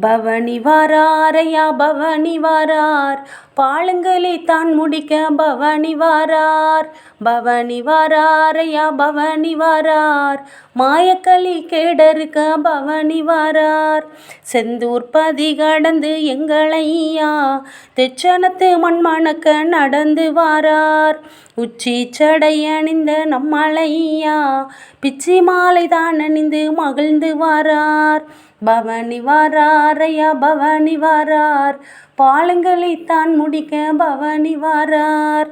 பவனி வாராரையா பவனி வாரார். பாலங்களை தான் முடிக்க பவனி வாரார். பவனி வாராரையா பவனி வாரார். மாயக்களி கேடருக்க பவனி வாரார். செந்தூர் பதி கடந்து எங்களையா தெச்சனத்து மண்மணக்க நடந்து வாரார். உச்சி சடை அணிந்த நம்மளையா பிச்சி மாலை தான் அணிந்து மகிழ்ந்து வாரார். பவனி வாராரையா பவனி வாரார் பாலங்களை தான் முடிக்க பவனி வாரார்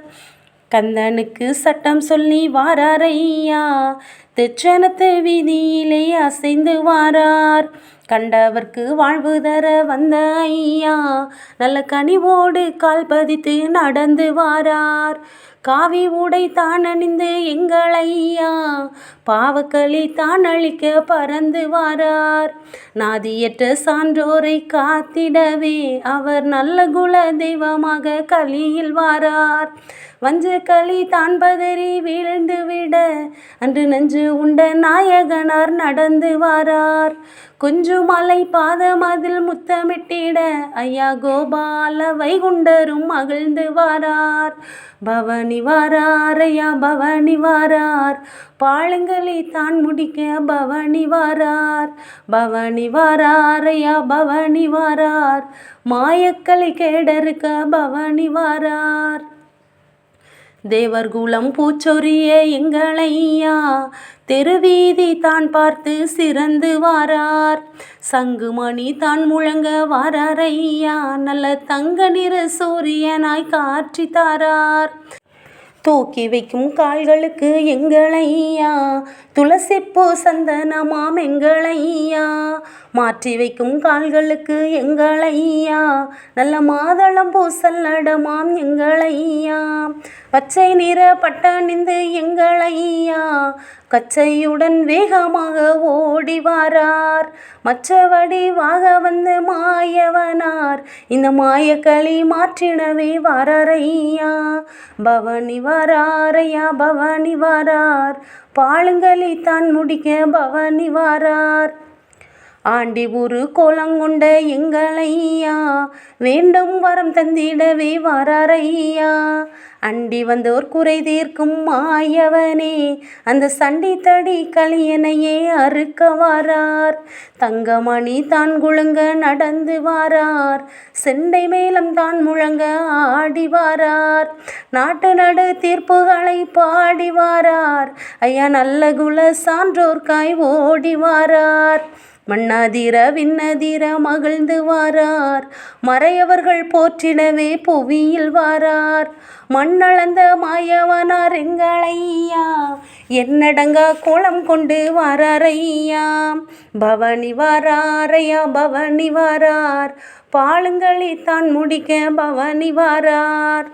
கந்தனுக்கு சட்டம் சொல்லி வாராரையா தெச்சனத்து வீதியிலே அசைந்து வாரார். கண்டவர்க்கு வாழ்வு தர வந்த ஐயா. நல்ல கனிவோடு கால் பதித்து நடந்து வாரார். காவி உடை தான் அணிந்து எங்கள் ஐயா. பாவக்களி தான் அழிக்க பறந்து வாரார். நாதியற்ற சான்றோரை காத்திடவே அவர் நல்ல குல தெய்வமாக களியில் வாரார். வஞ்ச களி தான் பதறி வீழ்ந்து விட அன்று நஞ்சு உண்ட நாயகனார் நடந்து வாரார். கொஞ்சு மலை பாதம் அதில் முத்தமிட்டிட ஐயா கோபால வைகுண்டரும் மகிழ்ந்து வாரார். பவன் வாரார் ஐயா பவனி வாரார் பாழங்களை தான் முடிக்க பவனி வாரார் பவனி வாரார் ஐயா பவனி வாரார் மாயக்கலை கேடருக்க பவனி வாரார் தேவர்குலம் பூச்சொரிய எங்களையா தெருவீதி தான் பார்த்து சிறந்து வாரார். சங்குமணி தான் முழங்க வாராரையா நல்ல தங்க நிற சூரியனாய் காட்சி தாரார். தூக்கி வைக்கும் கால்களுக்கு எங்களையா? துளசிப்பூ சந்தனமாம் எங்களையா? மாற்றி வைக்கும் கால்களுக்கு எங்களையா? நல்ல மாதளம் பூசல் நடமாம் எங்களையா? பச்சை நிற பட்டணிந்து எங்களையா? கச்சையுடன் வேகமாக ஓடி வாரார். மற்ற வடிவாக வந்து மாயவனார். இந்த மாயக்களி மாற்றினவே வாராரையா. பவனி வாராரையா பவனி வாரார். பாழுங்களி தான் முடிக்க பவனி வாரார். ஆண்டி ஊரு கோலங்குண்ட எங்களையா? வேண்டும் வரம் தந்திடவே வாராரையா? அண்டி வந்தோர் குறை தீர்க்கும் மாயவனே அந்த சண்டி தடி களியனையே அறுக்க வாரார். தங்கமணி தான் குழுங்க நடந்து வாரார் செண்டை மேலம் தான் முழங்க ஆடி வாரார். நாட்டு நடு தீர்ப்புகளை பாடி வாரார் ஐயா நல்ல குல சான்றோர்க்காய் ஓடி வாரார். மண்ணாதிர விண்ணதிர மகிழ்ந்து வாரார். மறையவர்கள் போற்றிடவே புவியில் வாரார். மண்ணளந்த மாயவனார் எங்களையா? என்னடங்கா கோலம் கொண்டு வாராரையா? பவனி வாராரையா? பவனி வாரார். பாலுங்களை தான் முடிக்க பவனி வாரார்.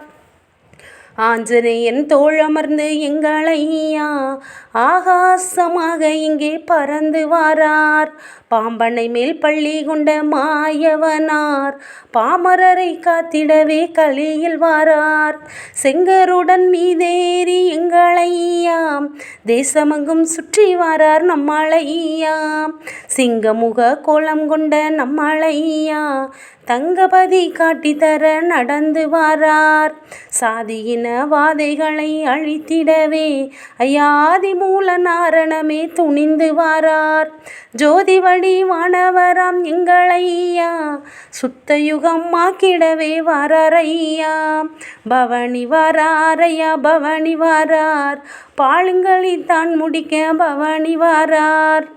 ஆஞ்சநேயன் தோழமர்ந்து எங்களையா? ஆகாசமாக இங்கே பறந்து வாரார். பாம்பனை மேல் பள்ளி கொண்ட மாயவனார். பாமரரை காத்திடவே களியில் வாரார். செங்கருடன் மீதேறி எங்களையாம். தேசமங்கும் சுற்றி வாரார் நம்மளையா சிங்கமுக கோலம் கொண்ட நம்மளையா? தங்கபதி காட்டி தர நடந்து வாரார். சாதியின் வாதைகளை அழித்திடவே. ஐயாதி மூல நாரணமே துணிந்து வாரார். ஜோதி வழி வானவராம் எங்களையா? சுத்த யுகம் ஆக்கிடவே ஐயா பவனி வாராரையா? பவனி வாரார். பாலுங்களி தான் முடிக்க பவனி வாரார்.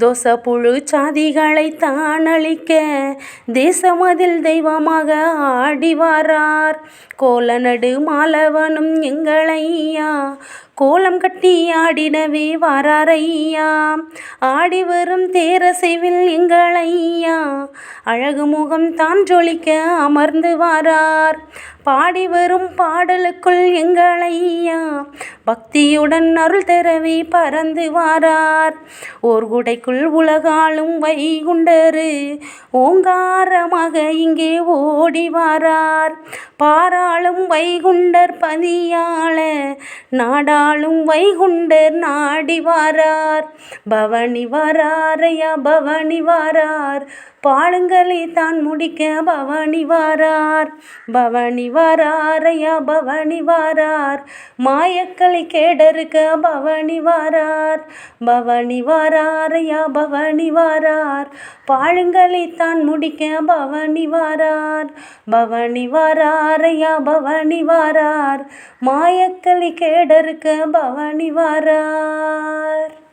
தோச புழு சாதிகளை தான் அழிக்க தேசமதில் தெய்வமாக ஆடி வாரார். கோலநடு மாலவனும் எங்களையா? கோலம் கட்டி ஆடினவே வாராரையா ஆடி வரும் தேரசைவில் எங்களையா அழகு முகம் தான் ஜொலிக்க அமர்ந்து வாரார். பாடி வரும் பாடலுக்குள் எங்களையா பக்தியுடன் அருள் தரவி பறந்து வாரார். ஓர் குடைக்குள் உலகாலும் வைகுண்டரு. ஓங்காரமாக இங்கே ஓடி வாரார். பாராளும் வைகுண்டர் பதியாள நாடாளும் வைகுண்டர் நாடி வாரார். பவனி வாராரையா பவனி வாரார். பாழுங்களை தான் முடிக்க பவனி வாரார். பவனி வாராரையா பவனி வாரார். மாயக்களை கேடருக்க பவனி வாரார். பவனி வாராரையா பவனி வாரார். பாழுங்களை தான் முடிக்க பவனி வாரார். பவனி வாரார். வாராரையா பவனி வாரார். மாயக்களி கேடருக்கு பவனி வாரார்.